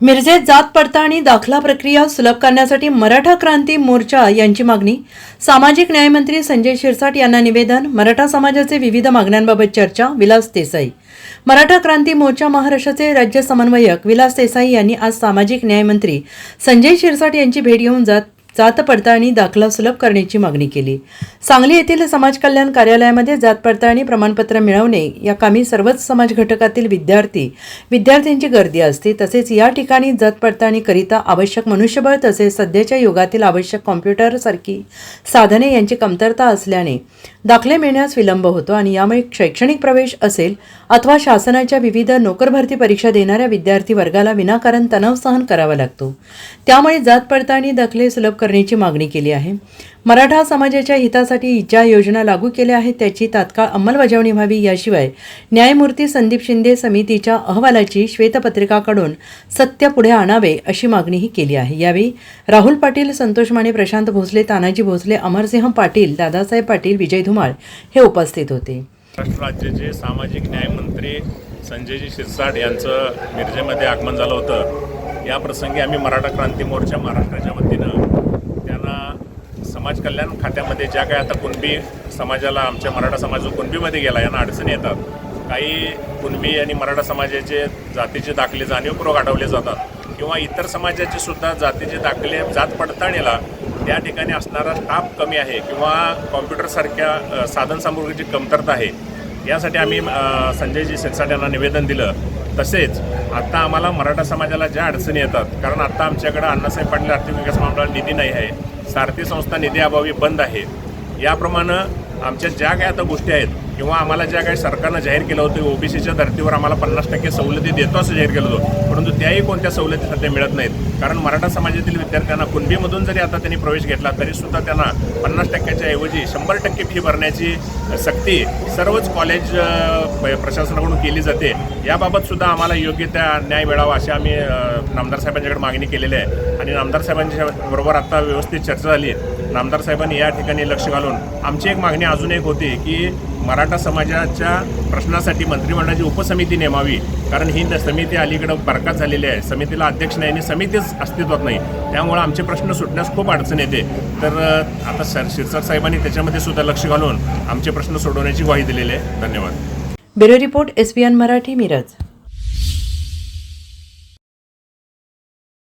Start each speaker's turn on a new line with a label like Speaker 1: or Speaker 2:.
Speaker 1: मिरजेत जात पडताळणी दाखला प्रक्रिया सुलभ करण्यासाठी मराठा क्रांती मोर्चा यांची मागणी. सामाजिक न्यायमंत्री संजय शिरसाट यांना निवेदन. मराठा समाजाचे विविध मागण्यांबाबत चर्चा. विलास देसाई. मराठा क्रांती मोर्चा महाराष्ट्राचे राज्य समन्वयक विलास देसाई यांनी आज सामाजिक न्यायमंत्री संजय शिरसाट यांची भेट घेऊन जात जात पडताळणी दाखला सुलभ करण्याची मागणी केली. सांगली येथील समाज कल्याण कार्यालयामध्ये जात पडताळणी प्रमाणपत्र मिळवणे या कामी सर्वच समाज घटकातील विद्यार्थी विद्यार्थ्यांची गर्दी असते. तसेच या ठिकाणी जात पडताळणीकरिता आवश्यक मनुष्यबळ तसेच सध्याच्या युगातील आवश्यक कॉम्प्युटरसारखी साधने यांची कमतरता असल्याने दाखले मिळण्यास विलंब होतो आणि यामुळे शैक्षणिक प्रवेश असेल अथवा शासनाच्या विविध नोकरभरती परीक्षा देणाऱ्या विद्यार्थी वर्गाला विनाकारण तणाव सहन करावा लागतो. त्यामुळे जात पडताळणी दाखले सुलभ करण्याची मागणी केली आहे. मराठा समाजाच्या हितासाठी ज्या योजना लागू केल्या आहेत त्याची तात्काळ अंमलबजावणी व्हावी याशिवाय न्यायमूर्ती संदीप शिंदे समितीच्या अहवालाची श्वेतपत्रिकाकडून सत्य पुढे आणावे अशी मागणीही केली आहे. यावेळी राहुल पाटील संतोष माने प्रशांत भोसले तानाजी भोसले अमरसिंह पाटील दादासाहेब पाटील विजय धुमाळ हे उपस्थित होते.
Speaker 2: महाराष्ट्र राज्याचे सामाजिक न्यायमंत्री संजयजी शिरसाट यांचं मिरजेमध्ये आगमन झालं होतं या प्रसंगी आम्ही मराठा क्रांती मोर्चा महाराष्ट्राच्या वतीनं समाज कल्याण खात्यामध्ये ज्या काही आता कुणबी समाजाला आमच्या मराठा समाज जो कुणबीमध्ये गेला यांना अडचणी येतात. काही कुणबी आणि मराठा समाजाचे जातीचे दाखले जाणीवपूर्वक अडवले जातात. किंवा इतर समाजाचे सुद्धा जातीचे दाखले जात पडताळणीला त्या ठिकाणी असणारा ताप कमी आहे किंवा कॉम्प्युटरसारख्या साधनसामुग्रीची कमतरता आहे. यासाठी आम्ही संजयजी शिरसाट यांना निवेदन दिलं. तसेच आत्ता आम्हाला मराठा समाजाला ज्या अडचणी येतात कारण आत्ता आमच्याकडं अण्णासाहेब पाटील आर्थिक विकास मंडळाला निधी नाही आहे. सारथी संस्था निधीअभावी बंद आहे. याप्रमाणे आमच्या ज्या काही आता गोष्टी आहेत किंवा आम्हाला ज्या काही सरकारनं जाहीर केलं होतं ओबीसीच्या धर्तीवर आम्हाला पन्नास टक्के सवलती देतो असं जाहीर केलं होतं परंतु त्याही कोणत्या सवलती सध्या मिळत नाहीत. कारण मराठा समाजातील विद्यार्थ्यांना कुणबीमधून जरी आता त्यांनी प्रवेश घेतला तरी सुद्धा त्यांना पन्नास टक्क्याच्या ऐवजी शंभर टक्के फी भरण्याची सक्ती सर्वच कॉलेज प्रशासनाकडून केली जाते. याबाबत सुद्धा आम्हाला योग्य त्या न्याय मिळावा अशी आम्ही नामदार साहेबांच्याकडे मागणी केलेली आहे. आणि नामदार साहेबांच्या बरोबर आता व्यवस्थित चर्चा झाली. नामदार साहेबांनी या ठिकाणी लक्ष घालून आमची एक मागणी अजून एक होती की मराठा समाजाच्या प्रश्नासाठी मंत्रिमंडळाची उपसमिती नेमावी. कारण ही समिती अलीकडं बरकात झालेली आहे. समितीला अध्यक्ष नाही आणि समितीच अस्तित्वात नाही. त्यामुळे आमचे प्रश्न सुटण्यास खूप अडचण येते. तर आता सर शिरसाट साहेबांनी त्याच्यामध्ये सुद्धा लक्ष घालून आमचे प्रश्न सोडवण्याची ग्वाही दिलेली आहे. धन्यवाद.
Speaker 1: Bureau report SBN Marathi Miraj.